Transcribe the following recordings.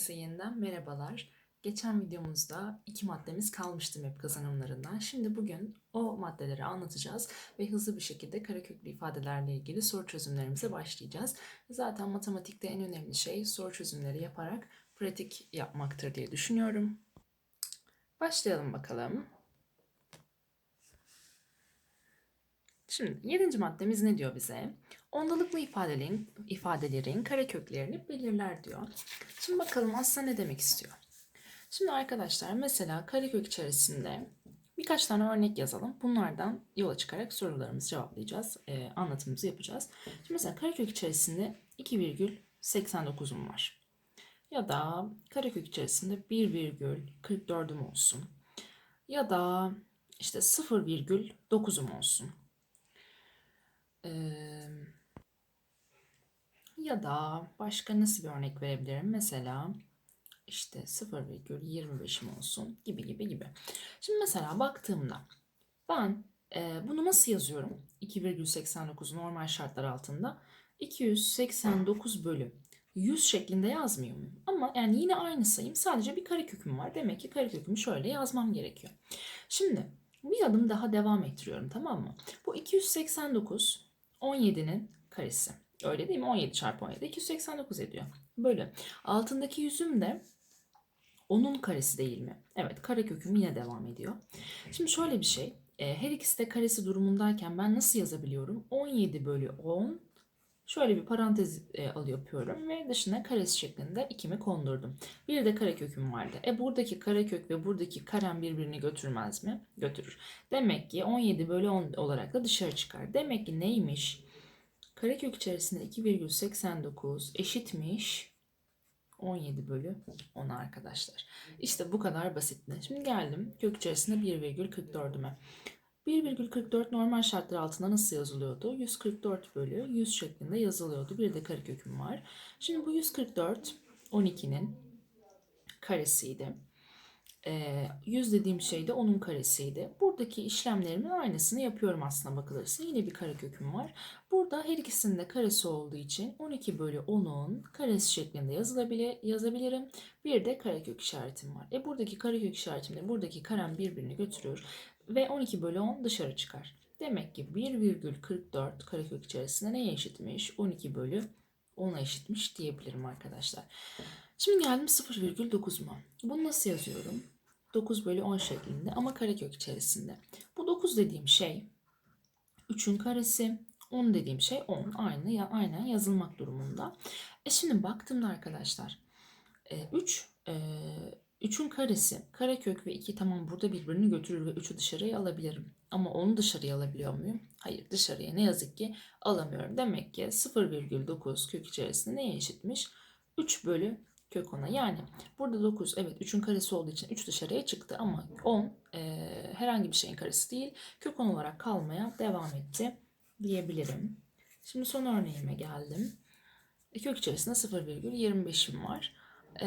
Herkese yeniden merhabalar. Geçen videomuzda iki maddemiz kalmıştı MEP kazanımlarından. Şimdi bugün o maddeleri anlatacağız ve hızlı bir şekilde kareköklü ifadelerle ilgili soru çözümlerimize başlayacağız. Zaten matematikte en önemli şey soru çözümleri yaparak pratik yapmaktır diye düşünüyorum. Başlayalım bakalım. Şimdi yedinci maddemiz ne diyor bize? Ondalıklı ifadelerin, ifadelerin kareköklerini belirler diyor. Şimdi bakalım aslında ne demek istiyor? Şimdi arkadaşlar mesela karekök içerisinde birkaç tane örnek yazalım. Bunlardan yola çıkarak sorularımızı cevaplayacağız. e, anlatımımızı yapacağız. Şimdi mesela karekök içerisinde 2,89'um var. Ya da karekök içerisinde 1,44'üm olsun. Ya da işte 0,9'um olsun. Ee, ya da başka nasıl bir örnek verebilirim? Mesela işte 0,25'im olsun gibi gibi gibi. Şimdi mesela baktığımda ben e, bunu nasıl yazıyorum? 2,89 normal şartlar altında 289 bölü 100 şeklinde yazmıyor muyum? Ama yani yine aynı sayım sadece bir kareköküm var. Demek ki karekökümü şöyle yazmam gerekiyor. Şimdi bir adım daha devam ettiriyorum tamam mı? Bu 289 17'nin karesi. Öyle değil mi? 17 çarpı 17 289 ediyor. Bölü. Altındaki yüzüm de onun karesi değil mi? Evet kareköküm yine devam ediyor. Şimdi şöyle bir şey. e, Her ikisi de karesi durumundayken ben nasıl yazabiliyorum? 17 bölü 10 Şöyle bir parantez e, yapıyorum ve dışına karesi şeklinde ikimi kondurdum. Bir de kareköküm vardı. E buradaki karekök ve buradaki karen birbirini götürmez mi? Götürür. Demek ki 17 bölü 10 olarak da dışarı çıkar. Demek ki neymiş? Karekök içerisinde 2,89 eşitmiş 17 bölü 10 arkadaşlar. İşte bu kadar basitti. Şimdi geldim kök içerisinde 1,44'üme. 1,44 normal şartlar altında nasıl yazılıyordu? 144 bölü 100 şeklinde yazılıyordu. Bir de kareköküm var. Şimdi bu 144 12'nin karesiydi. Ee, 100 dediğim şey de onun karesiydi. Buradaki işlemlerimin aynısını yapıyorum aslında bakılırsa. Yine bir kareköküm var. Burada her ikisinin de karesi olduğu için 12 bölü 10'un karesi şeklinde yazılabilir, yazabilirim. Bir de karekök işaretim var. E buradaki karekök işaretimle buradaki karem birbirini götürür ve 12 bölü 10 dışarı çıkar. Demek ki 1,44 karekök içerisinde neye eşitmiş? 12 bölü 10'a eşitmiş diyebilirim arkadaşlar. Şimdi geldim 0,9'uma. Bunu nasıl yazıyorum? 9 bölü 10 şeklinde ama karekök içerisinde. Bu 9 dediğim şey 3'ün karesi. 10 dediğim şey 10. Aynı ya aynen yazılmak durumunda. E şimdi baktığımda arkadaşlar 3 e, 3'ün karesi, karekök ve 2 tamam burada birbirini götürür ve 3'ü dışarıya alabilirim. Ama onu dışarıya alabiliyor muyum? Hayır dışarıya ne yazık ki alamıyorum. Demek ki 0,9 kök içerisinde neye eşitmiş? 3 bölü kök 10'a. Yani burada 9 evet 3'ün karesi olduğu için 3 dışarıya çıktı ama 10 e, herhangi bir şeyin karesi değil. Kök 10 olarak kalmaya devam etti diyebilirim. Şimdi son örneğime geldim. E, kök içerisinde 0,25'im var. E,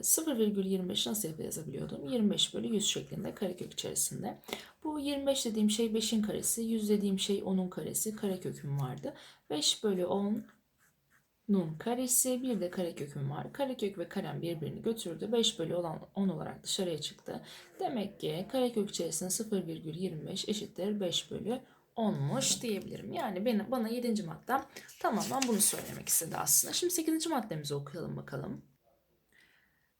0,25 nasıl yazabiliyordum? 25 bölü 100 şeklinde karekök içerisinde. Bu 25 dediğim şey 5'in karesi, 100 dediğim şey 10'un karesi, kareköküm vardı. 5 bölü 10 nun karesi bir de kareköküm var. Karekök ve karem birbirini götürdü. 5 bölü olan 10 olarak dışarıya çıktı. Demek ki karekök içerisinde 0,25 eşittir 5 bölü 10'muş diyebilirim. Yani benim, bana 7. maddem tamamen bunu söylemek istedi aslında. Şimdi 8. maddemizi okuyalım bakalım.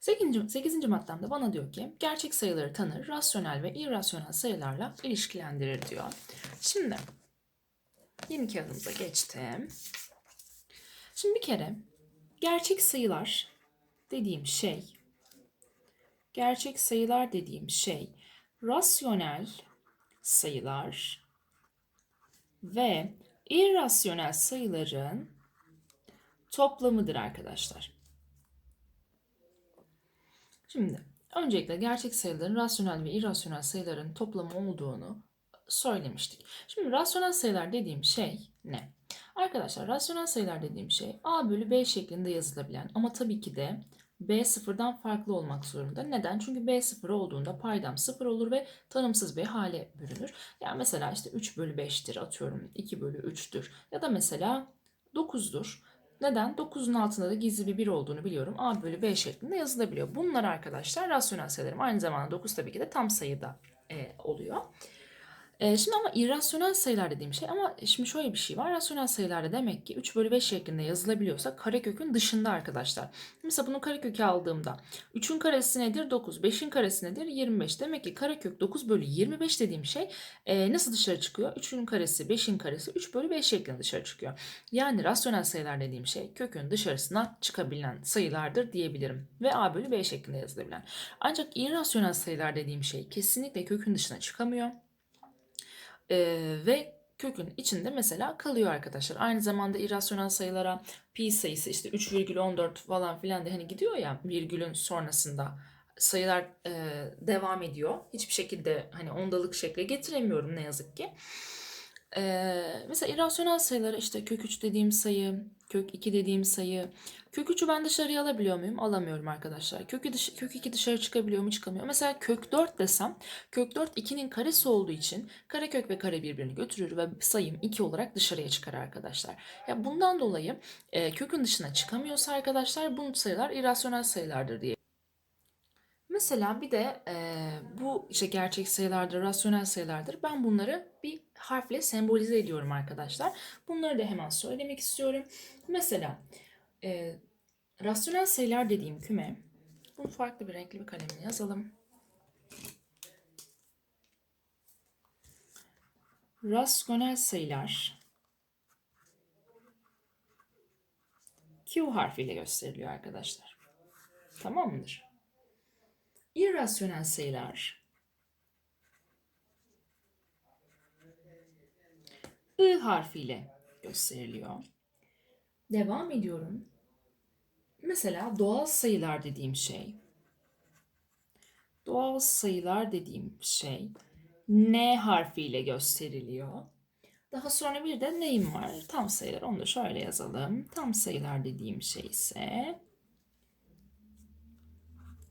8. 8. maddemde bana diyor ki gerçek sayıları tanır, rasyonel ve irrasyonel sayılarla ilişkilendirir diyor. Şimdi yeni kağıdımıza geçtim. Şimdi bir kere gerçek sayılar dediğim şey gerçek sayılar dediğim şey rasyonel sayılar ve irrasyonel sayıların toplamıdır arkadaşlar. Şimdi öncelikle gerçek sayıların rasyonel ve irrasyonel sayıların toplamı olduğunu söylemiştik. Şimdi rasyonel sayılar dediğim şey ne? Arkadaşlar rasyonel sayılar dediğim şey a bölü b şeklinde yazılabilen ama tabii ki de b sıfırdan farklı olmak zorunda. Neden? Çünkü b sıfır olduğunda paydam sıfır olur ve tanımsız bir hale bürünür. Yani mesela işte 3 bölü 5'tir atıyorum 2 bölü 3'tür ya da mesela 9'dur. Neden? 9'un altında da gizli bir 1 olduğunu biliyorum. A bölü B şeklinde yazılabiliyor. Bunlar arkadaşlar rasyonel sayılarım. Aynı zamanda 9 tabii ki de tam sayıda e, oluyor. E, şimdi ama irrasyonel sayılar dediğim şey ama şimdi şöyle bir şey var. Rasyonel sayılarda demek ki 3 bölü 5 şeklinde yazılabiliyorsa karekökün dışında arkadaşlar. Mesela bunu karekökü aldığımda 3'ün karesi nedir? 9. 5'in karesi nedir? 25. Demek ki karekök 9 bölü 25 dediğim şey e, nasıl dışarı çıkıyor? 3'ün karesi 5'in karesi 3 bölü 5 şeklinde dışarı çıkıyor. Yani rasyonel sayılar dediğim şey kökün dışarısına çıkabilen sayılardır diyebilirim. Ve a bölü b şeklinde yazılabilen. Ancak irrasyonel sayılar dediğim şey kesinlikle kökün dışına çıkamıyor. Ee, ve kökün içinde mesela kalıyor arkadaşlar. Aynı zamanda irrasyonel sayılara pi sayısı işte 3,14 falan filan de hani gidiyor ya virgülün sonrasında sayılar e, devam ediyor. Hiçbir şekilde hani ondalık şekle getiremiyorum ne yazık ki. Ee, mesela irrasyonel sayılara işte kök 3 dediğim sayı, kök 2 dediğim sayı. Kök 3'ü ben dışarıya alabiliyor muyum? Alamıyorum arkadaşlar. Kökü dış, kök 2 dışarı çıkabiliyor mu? Çıkamıyor. Mesela kök 4 desem kök 4 2'nin karesi olduğu için karekök ve kare birbirini götürür ve sayım 2 olarak dışarıya çıkar arkadaşlar. Ya bundan dolayı e, kökün dışına çıkamıyorsa arkadaşlar bu sayılar irrasyonel sayılardır diye. Mesela bir de e, bu işte gerçek sayılardır, rasyonel sayılardır. Ben bunları bir harfle sembolize ediyorum arkadaşlar. Bunları da hemen söylemek istiyorum. Mesela e, rasyonel sayılar dediğim küme, bunu farklı bir renkli bir kalemle yazalım. Rasyonel sayılar Q harfiyle gösteriliyor arkadaşlar. Tamam mıdır? İrrasyonel sayılar I harfiyle gösteriliyor. Devam ediyorum. Mesela doğal sayılar dediğim şey doğal sayılar dediğim şey N harfiyle gösteriliyor. Daha sonra bir de neyim var? Tam sayılar. Onu da şöyle yazalım. Tam sayılar dediğim şey ise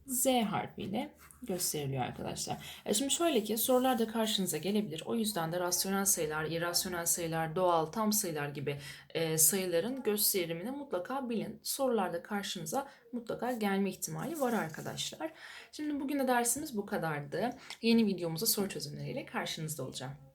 Z harfiyle gösteriliyor arkadaşlar. E şimdi şöyle ki sorular da karşınıza gelebilir. O yüzden de rasyonel sayılar, irrasyonel sayılar, doğal, tam sayılar gibi e, sayıların gösterimini mutlaka bilin. Sorularda karşınıza mutlaka gelme ihtimali var arkadaşlar. Şimdi bugün de dersimiz bu kadardı. Yeni videomuzda soru çözümleriyle karşınızda olacağım.